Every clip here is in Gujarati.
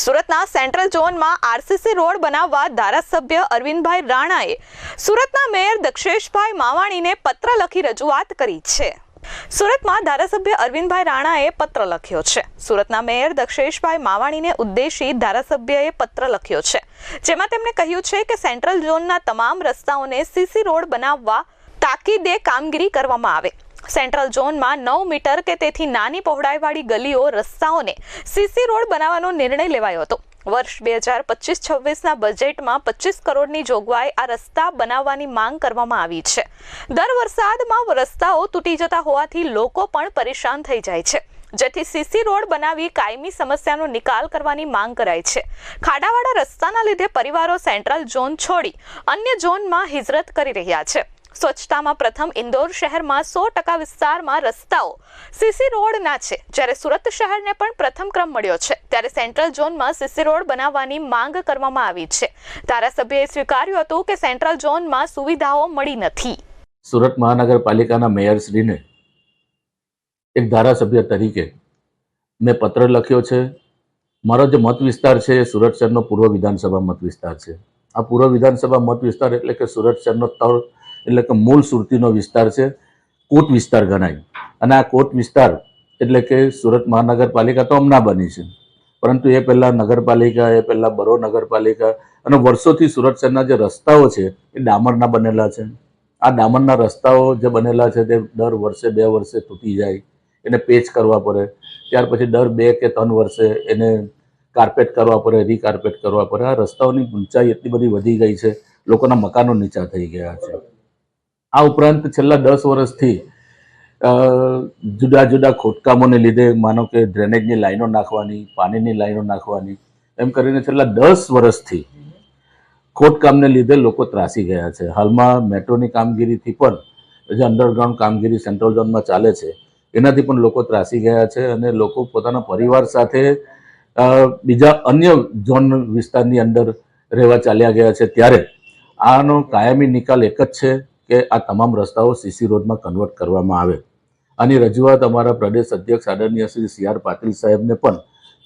સુરતના સેન્ટ્રલ ઝોનમાં આરસીસી રોડ બનાવવા ધારાસભ્ય અરવિંદભાઈ રાણાએ સુરતના મેયર દક્ષેશભાઈ માવાણીને પત્ર લખી રજૂઆત કરી છે. સુરતમાં ધારાસભ્ય અરવિંદભાઈ રાણાએ પત્ર લખ્યો છે. સુરતના મેયર દક્ષેશભાઈ માવાણીને ઉદ્દેશી ધારાસભ્યએ પત્ર લખ્યો છે. જેમાં તેમણે કહ્યું છે કે સેન્ટ્રલ ઝોનના તમામ રસ્તાઓને સીસી રોડ બનાવવા તાકીદે કામગીરી કરવામાં આવે. સેન્ટ્રલ ઝોનમાં નવ મીટર કે તેથી નાની પહોળાઈવાળી ગલીઓ રસ્તાઓને સીસી રોડ બનાવવાનો નિર્ણય લેવાયો હતો. વર્ષ બે હજાર પચીસ છવ્વીસના બજેટમાં પચીસ કરોડની જોગવાઈ આ રસ્તા બનાવવાની માંગ કરવામાં આવી છે. દર વરસાદમાં રસ્તાઓ તૂટી જતા હોવાથી લોકો પણ પરેશાન થઈ જાય છે. જેથી સીસી રોડ બનાવી કાયમી સમસ્યાનો નિકાલ કરવાની માંગ કરાઈ છે. ખાડાવાળા રસ્તાના લીધે પરિવારો સેન્ટ્રલ ઝોન છોડી અન્ય ઝોનમાં હિજરત કરી રહ્યા છે. સ્વચ્છતામાં પ્રથમ ઇન્દોર શહેરમાં સો ટકા વિસ્તારમાં રસ્તાઓ સીસી રોડના છે. જ્યારે સુરત શહેરને પણ પ્રથમ ક્રમ મળ્યો છે. ત્યારે સેન્ટ્રલ ઝોનમાં સીસી રોડ બનાવવાની માંગ કરવામાં આવી છે. ધારાસભ્યએ સ્વીકાર્યું હતું કે સેન્ટ્રલ ઝોનમાં સુવિધાઓ મળી નથી. સુરત મહાનગરપાલિકાના મેયરશ્રીને એક ધારાસભ્ય તરીકે મેં પત્ર લખ્યો છે. મારો જે મત વિસ્તાર છે એ સુરત શહેરનો પૂર્વ વિધાનસભા મત વિસ્તાર છે. આ પૂર્વ વિધાનસભા મત વિસ્તાર એટલે કે સુરત શહેરનો તળ એટલે કે મૂળ સુરતીનો વિસ્તાર છે, કોટ વિસ્તાર ગણાય. અને આ કોટ વિસ્તાર એટલે કે સુરત મહાનગરપાલિકા તો હમણાં બની છે. પરંતુ એ પહેલાં નગરપાલિકા, એ પહેલાં બરો નગરપાલિકા અને વર્ષોથી સુરત શહેરના જે રસ્તાઓ છે, એ ડામરના બનેલા છે. આ ડામરના રસ્તાઓ જે બનેલા છે, તે દર વર્ષે બે વર્ષે તૂટી જાય, એને પેચ કરવા પડે. ત્યાર પછી દર બે કે ત્રણ વર્ષે એને કાર્પેટ કરવા પડે, રીકાર્પેટ કરવા પડે. આ રસ્તાઓની ઊંચાઈ એટલી બધી વધી ગઈ છે, લોકોના મકાનો નીચા થઈ ગયા છે. આ ઉપરાંત છેલ્લા દસ વર્ષથી જુદા જુદા ખોદકામોને લીધે માનો કે ડ્રેનેજની લાઈનો નાખવાની, પાણીની લાઈનો નાખવાની, એમ કરીને છેલ્લા દસ વર્ષથી ખોદકામને લીધે લોકો ત્રાસી ગયા છે. હાલમાં મેટ્રોની કામગીરીથી પણ, જે અંડરગ્રાઉન્ડ કામગીરી સેન્ટ્રલ ઝોનમાં ચાલે છે, એનાથી પણ લોકો ત્રાસી ગયા છે અને લોકો પોતાના પરિવાર સાથે બીજા અન્ય ઝોન વિસ્તારની અંદર રહેવા ચાલ્યા ગયા છે. ત્યારે આનો કાયમી નિકાલ એક જ છે. કે આ તમામ રસ્તાઓ સીસી રોડમાં કન્વર્ટ કરવામાં આવે. આની રજૂઆત અમારા પ્રદેશ અધ્યક્ષ આદરણીય શ્રી સી આર પાટીલ સાહેબને પણ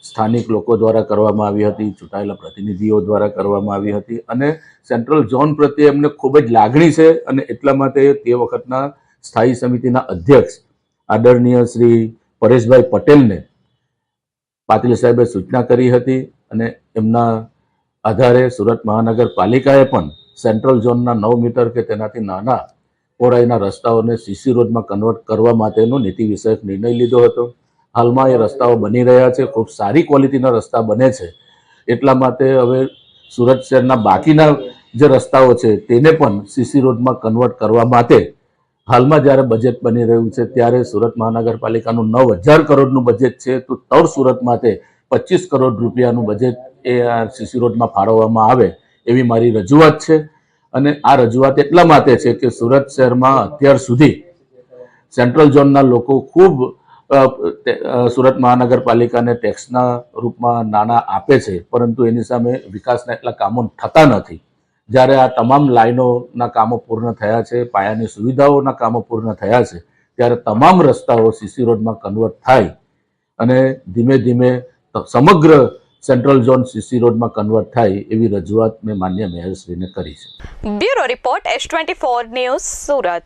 સ્થાનિક લોકો દ્વારા કરવામાં આવી હતી, ચૂંટાયેલા પ્રતિનિધિઓ દ્વારા કરવામાં આવી હતી અને સેન્ટ્રલ ઝોન પ્રત્યે એમને ખૂબ જ લાગણી છે અને એટલા માટે તે વખતના સ્થાયી સમિતિના અધ્યક્ષ આદરણીય શ્રી પરેશભાઈ પટેલને પાટીલ સાહેબે સૂચના કરી હતી અને એમના આધારે સુરત મહાનગરપાલિકાએ પણ સેન્ટ્રલ ઝોનના નવ મીટર કે તેનાથી નાના પહોળાઈના રસ્તાઓને સીસી રોડમાં કન્વર્ટ કરવા માટેનો નીતિ વિષયક નિર્ણય લીધો હતો. હાલમાં એ રસ્તાઓ બની રહ્યા છે, ખૂબ સારી ક્વોલિટીના રસ્તા બને છે. એટલા માટે હવે સુરત શહેરના બાકીના જે રસ્તાઓ છે તેને પણ સીસી રોડમાં કન્વર્ટ કરવા માટે હાલમાં જ્યારે બજેટ બની રહ્યું છે ત્યારે સુરત મહાનગરપાલિકાનું નવ હજાર કરોડનું બજેટ છે તો તળ સુરત માટે પચીસ કરોડ રૂપિયાનું બજેટ એ આ સીસી રોડમાં ફાળવવામાં આવે. એવી મારી રજૂઆત છે. અને આ રજૂઆત એટલા માટે છે કે સુરત શહેરમાં અત્યાર સુધી સેન્ટ્રલ ઝોનના લોકો ખૂબ સુરત મહાનગરપાલિકાને ટેક્સના રૂપમાં નાણાં આપે છે. પરંતુ એની સામે વિકાસના એટલા કામો થતા નથી. જ્યારે આ તમામ લાઈનોના કામો પૂર્ણ થયા છે, પાયાની સુવિધાઓના કામો પૂર્ણ થયા છે, ત્યારે તમામ રસ્તાઓ સીસી રોડમાં કન્વર્ટ થાય. અને ધીમે ધીમે સમગ્ર સેન્ટ્રલ ઝોન સીસી રોડમાં કન્વર્ટ થાય એવી રજૂઆત મેં માન્ય મેયરશ્રીને કરી છે. Bureau report S twenty four news Surat.